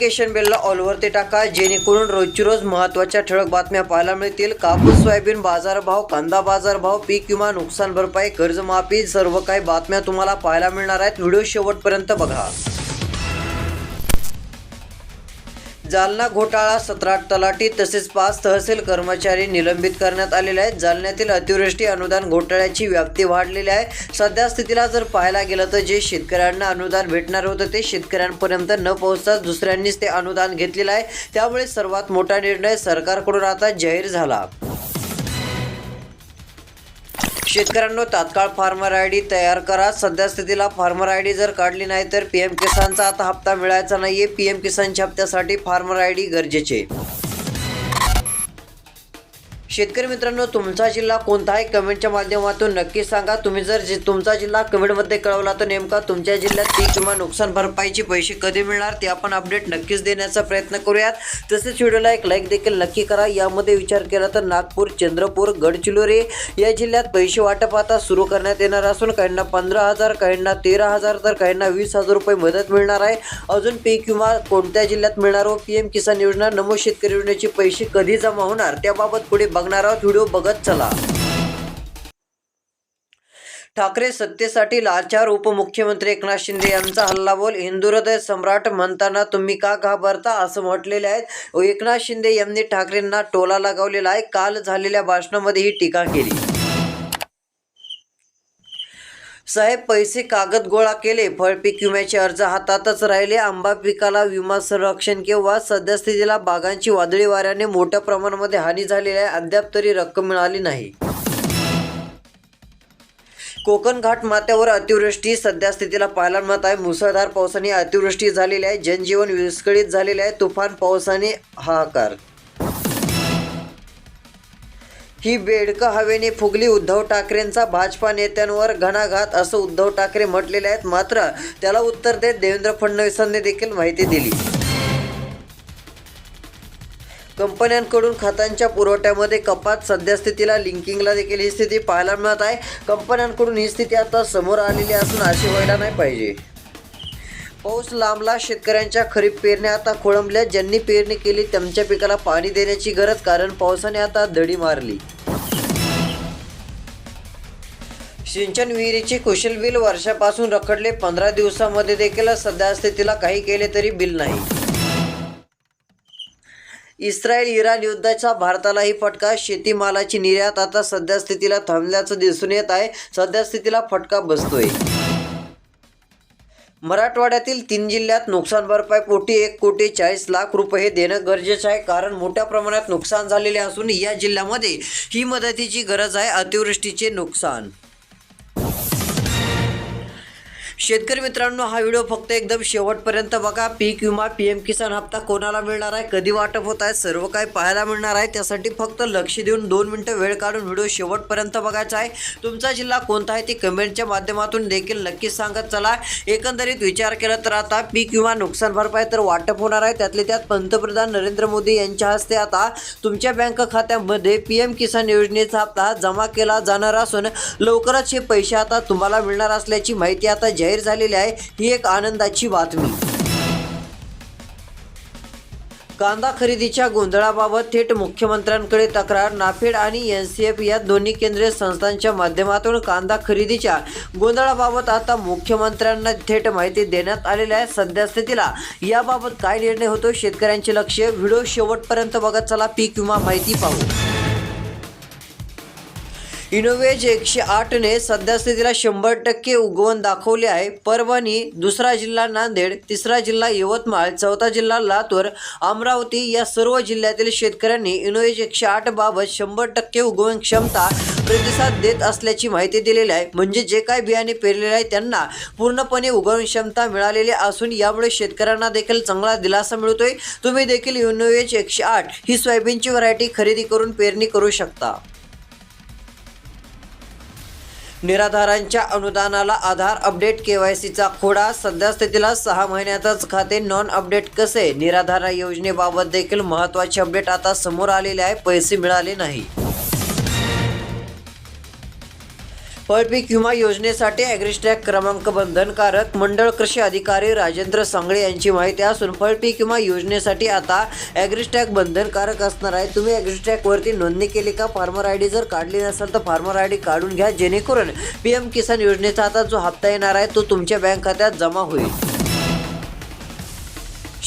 Notification बेलला ऑलवर ते टाका. जेणेकरून रोजची रोज महत्त्वाच्या ठळक बातम्या पाहायला मिळतील. कापूस सोयाबीन बाजारभाव कांदा बाजारभाव पीक विमा नुकसान भरपाई कर्जमाफी सर्व काही बातम्या तुम्हाला पाहायला मिळणार आहेत. व्हिडिओ शेवटपर्यंत बघा. जालना घोटाळा सतरा तलाठी तसेच पाच तहसील कर्मचारी निलंबित करण्यात आलेले आहेत. जालन्यातील अतिवृष्टी अनुदान घोटाळ्याची व्याप्ती वाढलेली आहे. सध्या स्थितीला जर पाहायला गेलं तर जे शेतकऱ्यांना अनुदान भेटणार होतं ते शेतकऱ्यांपर्यंत न पोहोचताच दुसऱ्यांनीच ते अनुदान घेतलेलं आहे. त्यामुळे सर्वात मोठा निर्णय सरकारकडून आता जाहीर झाला. शेतकऱ्यांनो तात्काळ फार्मर आय डी तयार करा. सध्या स्थितीला फार्मर आय डी जर काढली नाही तर पी एम किसानचा आता हप्ता मिळायचा नाहीये. पी एम किसानच्या हप्त्यासाठी फार्मर आय डी गरजेचे. शेतकरी मित्रांनो तुमचा जिल्हा कोणता आहे? कमेंटच्या माध्यमातून नक्की सांगा. तुम्ही जर तुमचा जिल्हा कमेंटमध्ये कळवला तर नेमका तुमच्या जिल्ह्यात पीक किंवा नुकसान भरपाईचे पैसे कधी मिळणार? ते आपण अपडेट नक्कीच देण्याचा प्रयत्न करूयात. तसेच व्हिडिओला एक लाईक देखील नक्की करा. यामध्ये विचार केला तर नागपूर चंद्रपूर गडचिरोली या जिल्ह्यात पैसे वाटप आता सुरू करण्यात येणार असून काहींना पंधरा हजार काहींना तेरा हजार तर काहींना वीस हजार रुपये मदत मिळणार आहे. अजून पीक विमा कोणत्या जिल्ह्यात मिळणार? व पी एम किसान योजना नमो शेतकरी योजनेचे पैसे कधी जमा होणार? त्याबाबत पुढे बघणार आहोत. व्हिडिओ बघत चला. ठाकरे सत्तेसाठी लाचार उपमुख्यमंत्री एकनाथ शिंदे यांचा हल्लाबोल हिंदू हृदय सम्राट म्हणताना तुम्ही का घाबरता? असं म्हटलेले आहेत. एकनाथ शिंदे यांनी ठाकरेंना टोला लगावलेला आहे. काल झालेल्या भाषणामध्ये ही टीका केली. साहेब पैसे कागद गोळा केले. फळपीक विम्याचे अर्ज हातातच राहिले. आंबा पिकाला विमा संरक्षण किंवा सद्यस्थितीला बागांची वादळी वाऱ्याने मोठ्या प्रमाणामध्ये हानी झालेली आहे अद्याप तरी रक्कम मिळाली नाही. कोकण घाट माथ्यावर अतिवृष्टी सध्यास्थितीला पाहायला मिळत आहे. मुसळधार पावसाने अतिवृष्टी झालेली आहे. जनजीवन विस्कळीत झालेले आहे. तुफान पावसाने हाहाकार ही बेडकं हवेने फुगली. उद्धव ठाकरेंचा भाजपा नेत्यांवर घणाघात असं उद्धव ठाकरे म्हटलेले आहेत. मात्र त्याला उत्तर देत देवेंद्र फडणवीसांनी देखील माहिती दिली. कंपन्यांकडून खतांच्या पुरवठ्यामध्ये कपात. सध्या स्थितीला लिंकिंगला देखील ही स्थिती पाहायला मिळत आहे. कंपन्यांकडून ही स्थिती आता समोर आलेली असून अशी व्हायला नाही पाहिजे. पाऊस लांबला. शेतकऱ्यांच्या खरीप पेरण्या आता खोळंबल्या. ज्यांनी पेरणी केली त्यांच्या पिकाला पाणी देण्याची गरज कारण पावसाने आता दडी मारली. सिंचन विहिरीचे कुशल बिल वर्षापासून रखडले. पंधरा दिवसामध्ये देखील सध्यास्थितीला काही केले तरी बिल नाही. इस्रायल इराण युद्धाचा भारतालाही फटका. शेतीमालाची निर्यात आता सध्या स्थितीला थांबल्याचं दिसून येत आहे. सध्या स्थितीला फटका बसतोय. मराठवाड्यातील तीन जिल्ह्यात नुकसान भरपाई पोटी एक कोटी चाळीस लाख रुपये हे देणं गरजेचं आहे. कारण मोठ्या प्रमाणात नुकसान झालेले असून या जिल्ह्यामध्ये ही मदतीची गरज आहे. अतिवृष्टीचे नुकसान शेतकरी मित्रांनो हा व्हिडिओ फक्त एकदम शेवटपर्यंत बघा. पीक विमा पी एम किसान हप्ता कोणाला मिळणार आहे? कधी वाटप होत आहे? सर्व काही पाहायला मिळणार आहे. त्यासाठी फक्त लक्ष देऊन दोन मिनटं वेळ काढून व्हिडिओ शेवटपर्यंत बघायचा आहे. तुमचा जिल्हा कोणता आहे? ते कमेंटच्या माध्यमातून देखील नक्कीच सांगत चला. एकंदरीत विचार केला तर आता पीक विमा नुकसान भरपाई तर वाटप होणार आहे. त्यातले त्यात पंतप्रधान नरेंद्र मोदी यांच्या हस्ते आता तुमच्या बँक खात्यामध्ये पी एम किसान योजनेचा हप्ता जमा केला जाणार असून लवकरच हे पैसे आता तुम्हाला मिळणार असल्याची माहिती आता जाहीर झालेली आहे ही एक आनंदाची बातमी. कांदा खरेदीच्या गोंधळाबाबत थेट मुख्यमंत्र्यांकडे तक्रार नाफेड आणि एन सी एफ या दोन्ही केंद्रीय संस्थांच्या माध्यमातून कांदा खरेदीच्या गोंधळाबाबत आता मुख्यमंत्र्यांना थेट माहिती देण्यात आलेली आहे सध्या स्थितीला याबाबत काय निर्णय होतो शेतकऱ्यांचे लक्ष? व्हिडिओ शेवटपर्यंत बघत चला पीक विमा माहिती पाहू. इनोवेज एकशे आठने सध्या स्थितीला शंभर टक्के उगवण दाखवले आहे. परभणी दुसरा जिल्हा नांदेड तिसरा जिल्हा यवतमाळ चौथा जिल्हा लातूर अमरावती या सर्व जिल्ह्यातील शेतकऱ्यांनी इनोवेज एकशे आठ बाबत शंभर टक्के उगवण क्षमता प्रतिसाद देत असल्याची माहिती दिलेली आहे. म्हणजे जे काय बियाणे पेरलेले आहे त्यांना पूर्णपणे उगवण क्षमता मिळालेली असून यामुळे शेतकऱ्यांना देखील चांगला दिलासा मिळतोय. तुम्ही देखील इनोवेज एकशे आठ ही सोयाबीनची व्हरायटी खरेदी करून पेरणी करू शकता. निराधारांच्या अनुदानाला आधार अपडेट केवायसीचा खोडा सध्या स्थितीला सहा महिन्यातच खाते नॉन अपडेट कसे? निराधार योजनेबाबत देखील महत्त्वाचे अपडेट आता समोर आलेले आहे पैसे मिळाले नाही. फळपीक विमा योजनेसाठी ॲग्रिस्टॅग क्रमांक बंधनकारक मंडळ कृषी अधिकारी राजेंद्र सांगळे यांची माहिती असून फळपीक विमा योजनेसाठी आता ॲग्रिस्टॅग बंधनकारक असणार आहे. तुम्ही ॲग्रिस्टॅगवरती नोंदणी केली का? फार्मर आय डी जर काढली नसेल तर फार्मर आय डी काढून घ्या. जेणेकरून पी एम किसान योजनेचा आता जो हप्ता येणार आहे तो तुमच्या बँक खात्यात जमा होईल.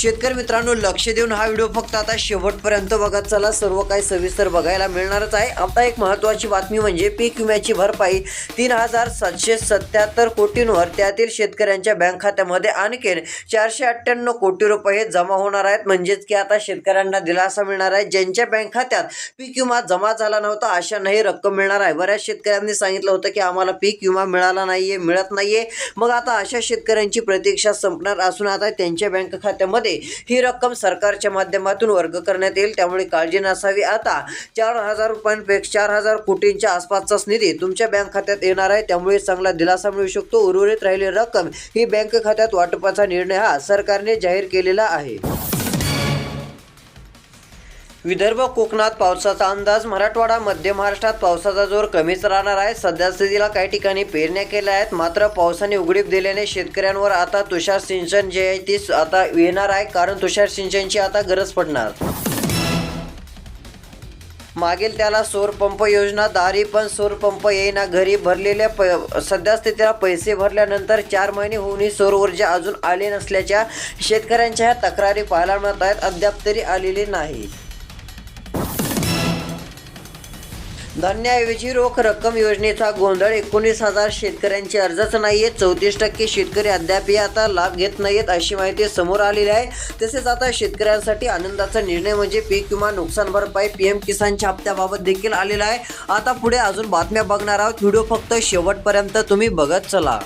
शेतकरी मित्रांनो लक्ष देऊन हा व्हिडिओ फक्त आता शेवटपर्यंत बघत चला सर्व काही सविस्तर बघायला मिळणारच आहे. आता एक महत्त्वाची बातमी म्हणजे पीक विम्याची भरपाई. तीन हजार सातशे सत्याहत्तर कोटींवर त्यातील शेतकऱ्यांच्या बँक खात्यामध्ये आणखीन चारशे अठ्ठ्याण्णव कोटी रुपये जमा होणार आहेत. म्हणजेच की आता शेतकऱ्यांना दिलासा मिळणार आहे. ज्यांच्या बँक खात्यात पीक विमा जमा झाला नव्हता अशांनाही रक्कम मिळणार आहे. बऱ्याच शेतकऱ्यांनी सांगितलं होतं की आम्हाला पीक विमा मिळाला नाहीये मिळत नाहीये. मग आता अशा शेतकऱ्यांची प्रतीक्षा संपणार असून आता त्यांच्या बँक खात्यामध्ये ही रक्कम सरकारच्या माध्यमातून वर्ग करण्यात येईल. त्यामुळे काळजी नसावी. आता चार हजार रुपयांपेक्षा चार हजार कोटींच्या आसपासचाच निधी तुमच्या बँक खात्यात येणार आहे. त्यामुळे चांगला दिलासा मिळू शकतो. उर्वरित राहिलेली रक्कम ही बँक खात्यात वाटपाचा निर्णय हा सरकारने जाहीर केलेला आहे. विदर्भ कोकणात पावसाचा अंदाज मराठवाडा मध्य महाराष्ट्रात पावसाचा जोर कमीच राहणार आहे. सध्या स्थितीला काही ठिकाणी पेरण्या केल्या आहेत. मात्र पावसाने उघडीप दिल्याने शेतकऱ्यांवर आता तुषार सिंचन जे आहे ती आता येणार आहे. कारण तुषार सिंचनची आता गरज पडणार. मागील त्याला सौरपंप योजना दारी पण सौरपंप येईना. घरी भरलेल्या प सध्यास्थितीला पैसे भरल्यानंतर चार महिने होऊनही सौर ऊर्जा अजून आली नसल्याच्या शेतकऱ्यांच्या ह्या तक्रारी पाहायला मिळत आहेत. अद्याप तरी आलेली नाही. धान्याऐवजी रोख रक्कम योजनेचा गोंधळ एकोणीस हजार शेतकऱ्यांचे अर्जच नाहीये. चौतीस टक्के शेतकरी अद्याप आता लाभ घेत नाहीत अशी माहिती समोर आलेली आहे. तसेच आता शेतकऱ्यांसाठी आनंदाचा निर्णय म्हणजे पीक किंवा नुकसान भरपाई पी एम किसानच्या हप्त्याबाबत देखील आलेला आहे. आता पुढे अजून बातम्या बघणार आहोत. व्हिडिओ फक्त शेवटपर्यंत तुम्ही बघत चला.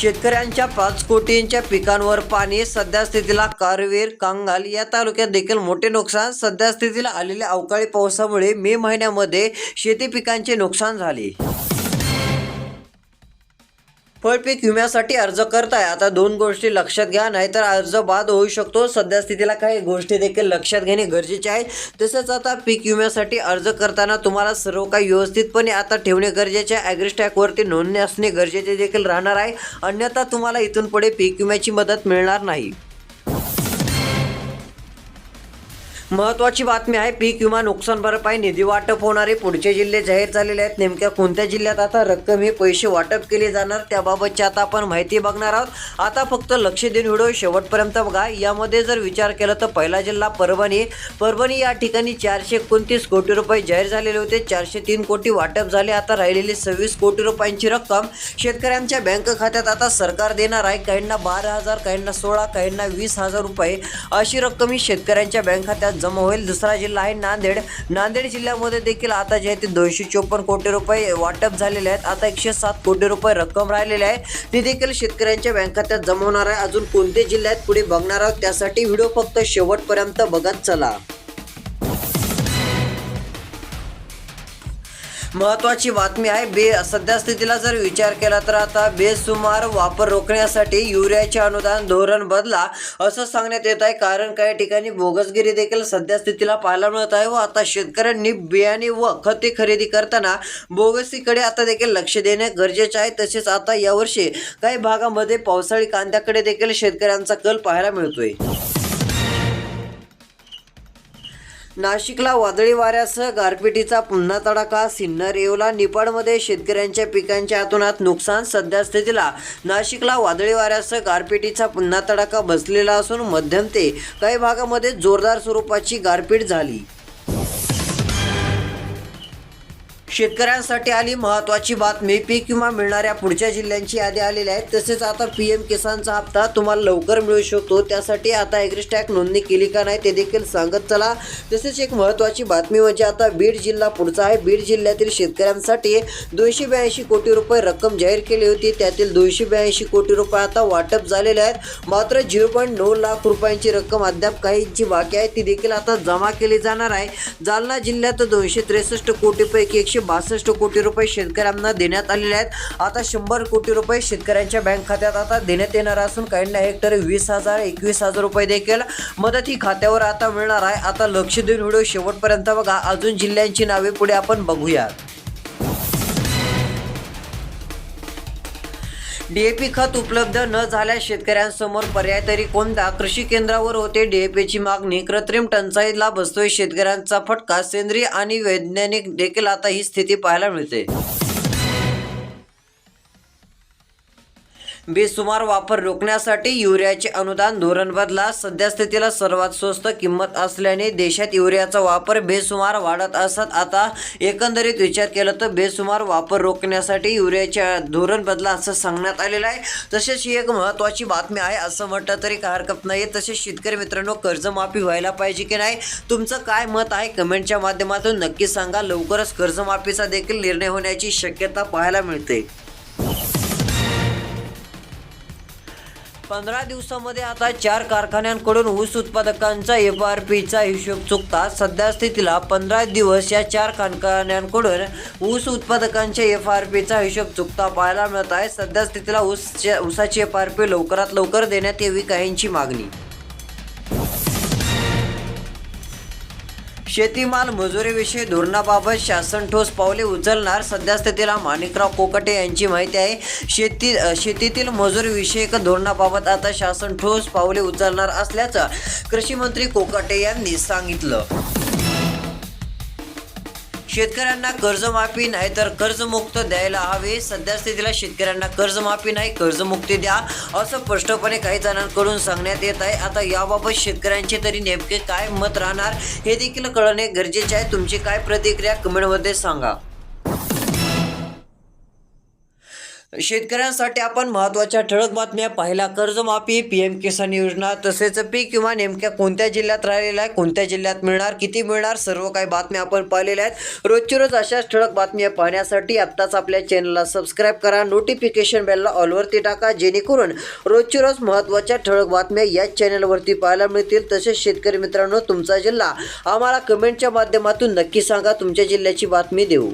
शेतकऱ्यांच्या पाच कोटींच्या पिकांवर पाणी सध्या स्थितीला कारवीर कांगाल. या तालुक्यात देखील मोठे नुकसान सध्या स्थितीला आलेल्या अवकाळी पावसामुळे मे महिन्यामध्ये शेती पिकांचे नुकसान झाले. फळपीक विम्यासाठी अर्ज करताय. आता दोन गोष्टी लक्षात घ्या नाहीतर अर्ज बाद होऊ शकतो. सध्या स्थितीला काही गोष्टी देखील लक्षात घेणे गरजेचे आहे. तसेच आता पीक विम्यासाठी अर्ज करताना तुम्हाला सर्व काही व्यवस्थितपणे आता ठेवणे गरजेचे आहे. ॲग्रिस्टॅकवरती नोंदणी असणे गरजेचे देखील राहणार आहे. अन्यथा तुम्हाला इथून पुढे पीक विम्याची मदत मिळणार नाही. महत्वाची बातमी आहे पीक विमा नुकसान भरपाई निधी वाटप होणारे पुढचे जिल्हे जाहीर झालेले आहेत. नेमक्या कोणत्या जिल्ह्यात आता रक्कम हे पैसे वाटप केले जाणार त्याबाबतची आता आपण माहिती बघणार आहोत. आता फक्त लक्ष देऊन व्हिडिओ शेवटपर्यंत बघा. यामध्ये जर विचार केला तर पहिला जिल्हा परभणी. परभणी या ठिकाणी चारशे एकोणतीस कोटी रुपये जाहीर झालेले होते. चारशे तीन कोटी वाटप झाले. आता राहिलेली सव्वीस कोटी रुपयांची रक्कम शेतकऱ्यांच्या बँक खात्यात आता सरकार देणार आहे. काहींना बारा हजार काहींना सोळा काहींना वीस हजार रुपये अशी रक्कम ही शेतकऱ्यांच्या बँक खात्यात जमा होईल दुसरा जिल्हा आहे नांदेड नांदेड जिल्ह्यामध्ये देखील आता जे आहे ते दोनशे चोपन्न कोटी रुपये वाटप झालेले आहेत. आता एकशे सात कोटी रुपये रक्कम राहिलेली आहे. ती देखील शेतकऱ्यांच्या बँक खात्यात जमा होणार आहे. अजून कोणते जिल्हे आहेत पुढे बघणार आहोत. त्यासाठी व्हिडिओ फक्त शेवटपर्यंत बघत चला. महत्वाची बातमी आहे बे. सध्या स्थितीला जर विचार केला तर आता बेसुमार वापर रोखण्यासाठी युरियाचे अनुदान धोरण बदला असं सांगण्यात येत आहे. कारण काही ठिकाणी बोगसगिरी देखील सध्या स्थितीला पाहायला मिळत आहे व आता शेतकऱ्यांनी बियाणे व खते खरेदी करताना बोगसीकडे आता देखील लक्ष देणे गरजेचे आहे. तसेच आता यावर्षी काही भागामध्ये पावसाळी कांद्याकडे देखील शेतकऱ्यांचा कल पाहायला मिळतोय. नाशिकला वादळी वाऱ्यासह गारपिटीचा पुन्हा तडाखा. सिन्नर येवला निपाडमध्ये शेतकऱ्यांच्या पिकांच्या अतोनात नुकसान सध्या स्थितीला नाशिकला वादळी वाऱ्यासह गारपिटीचा पुन्हा तडाखा बसलेला असून मध्यम ते काही भागामध्ये जोरदार स्वरूपाची गारपीट झाली. शेतकऱ्यांसाठी आली महत्त्वाची बातमी. पीक विमा मिळणाऱ्या पुढच्या जिल्ह्यांची यादी आलेली आहे. तसेच आता पी एम किसानचा हप्ता तुम्हाला लवकर मिळू शकतो. त्यासाठी आता ॲग्रिस्टॅक नोंदणी केली का नाही ते देखील सांगत चला. तसेच एक महत्त्वाची बातमी म्हणजे आता बीड जिल्हा पुढचा आहे. बीड जिल्ह्यातील शेतकऱ्यांसाठी दोनशे ब्याऐंशी कोटी रुपये रक्कम जाहीर केली होती. त्यातील दोनशे ब्याऐंशी कोटी रुपये आता वाटप झालेले आहेत. मात्र झिरो पॉईंट नऊ लाख रुपयांची रक्कम अद्याप काहींची बाकी आहे. ती देखील आता जमा केली जाणार आहे. जालना जिल्ह्यात दोनशे त्रेसष्ट कोटीपैकी एकशे बासष्ट कोटी रुपये शेतकऱ्यांना देण्यात आलेले आहेत. आता शंभर कोटी रुपये शेतकऱ्यांच्या बँक खात्यात आता देण्यात येणार असून काहींना हेक्टर वीस हजार एकवीस हजार रुपये देखील मदत ही खात्यावर आता मिळणार आहे. आता लक्ष देऊन व्हिडिओ शेवटपर्यंत बघा. अजून जिल्ह्यांची नावे पुढे आपण बघूयात. डीएपी खत उपलब्ध न झाल्यास शेतकऱ्यांसमोर पर्याय तरी कोणता? कृषी केंद्रावर होते डीएपीची मागणी. कृत्रिम टंचाईला बसतोय शेतकऱ्यांचा फटका. सेंद्रिय आणि वैज्ञानिक देखील आता ही स्थिती पाहायला मिळते. बेसुमार वापर रोखण्यासाठी युरियाचे अनुदान धोरण बदला. सध्यास्थितीला सर्वात स्वस्त किंमत असल्याने देशात युरियाचा वापर बेसुमार वाढत असत. आता एकंदरीत विचार केला तर बेसुमार वापर रोखण्यासाठी युरियाचे धोरण बदला असं सांगण्यात आलेलं आहे. तसेच ही एक महत्त्वाची बातमी आहे असं म्हटलं तरी काय हरकत नाही तसेच शेतकरी मित्रांनो कर्जमाफी व्हायला पाहिजे की नाही? तुमचं काय मत आहे? कमेंटच्या माध्यमातून नक्की सांगा. लवकरच कर्जमाफीचा देखील निर्णय होण्याची शक्यता पाहायला मिळते. पंधरा दिवसामध्ये आता चार कारखान्यांकडून ऊस उत्पादकांचा एफ आर पीचा हिशोब चुकता सध्या स्थितीला पंधरा दिवस या चार कारखान्यांकडून ऊस उत्पादकांच्या एफ आर पीचा हिशोब चुकता पाहायला मिळत आहे. सध्या स्थितीला ऊसच्या ऊसाची एफ आर पी लवकरात लवकर देण्यात यावी काहींची मागणी. शेतीमाल मजुरीविषयी धोरणाबाबत शासन ठोस पावले उचलणार. सध्यास्थितीला माणिकराव कोकटे यांची माहिती आहे. शेती शेतीतील मजुरीविषयक धोरणाबाबत आता शासन ठोस पावले उचलणार असल्याचं कृषी मंत्री कोकटे यांनी सांगितलं. शेतकऱ्यांना कर्जमाफी नाही तर कर्जमुक्त द्यायला हवे. सध्या स्थितीला शेतकऱ्यांना कर्जमाफी नाही कर्जमुक्ती द्या असं स्पष्टपणे काही जणांकडून सांगण्यात येत आहे. आता याबाबत शेतकऱ्यांचे तरी नेमके काय मत राहणार हे देखील कळणे गरजेचे आहे. तुमची काय प्रतिक्रिया कमेंटमध्ये सांगा. शेतकऱ्यांसाठी आपण महत्त्वाच्या ठळक बातम्या पाहिल्या. कर्जमाफी पी एम किसान योजना तसेच पीक किंवा नेमक्या कोणत्या जिल्ह्यात राहिलेला आहे कोणत्या जिल्ह्यात मिळणार किती मिळणार सर्व काही बातम्या आपण पाहिलेल्या आहेत. रोजची रोज अशाच ठळक बातम्या पाहण्यासाठी आत्ताच आपल्या चॅनलला सबस्क्राईब करा नोटिफिकेशन बेलला ऑलवरती टाका जेणेकरून रोजची रोज महत्त्वाच्या ठळक बातम्या याच चॅनलवरती पाहायला मिळतील. तसेच शेतकरी मित्रांनो तुमचा जिल्हा आम्हाला कमेंटच्या माध्यमातून नक्की सांगा तुमच्या जिल्ह्याची बातमी देऊ.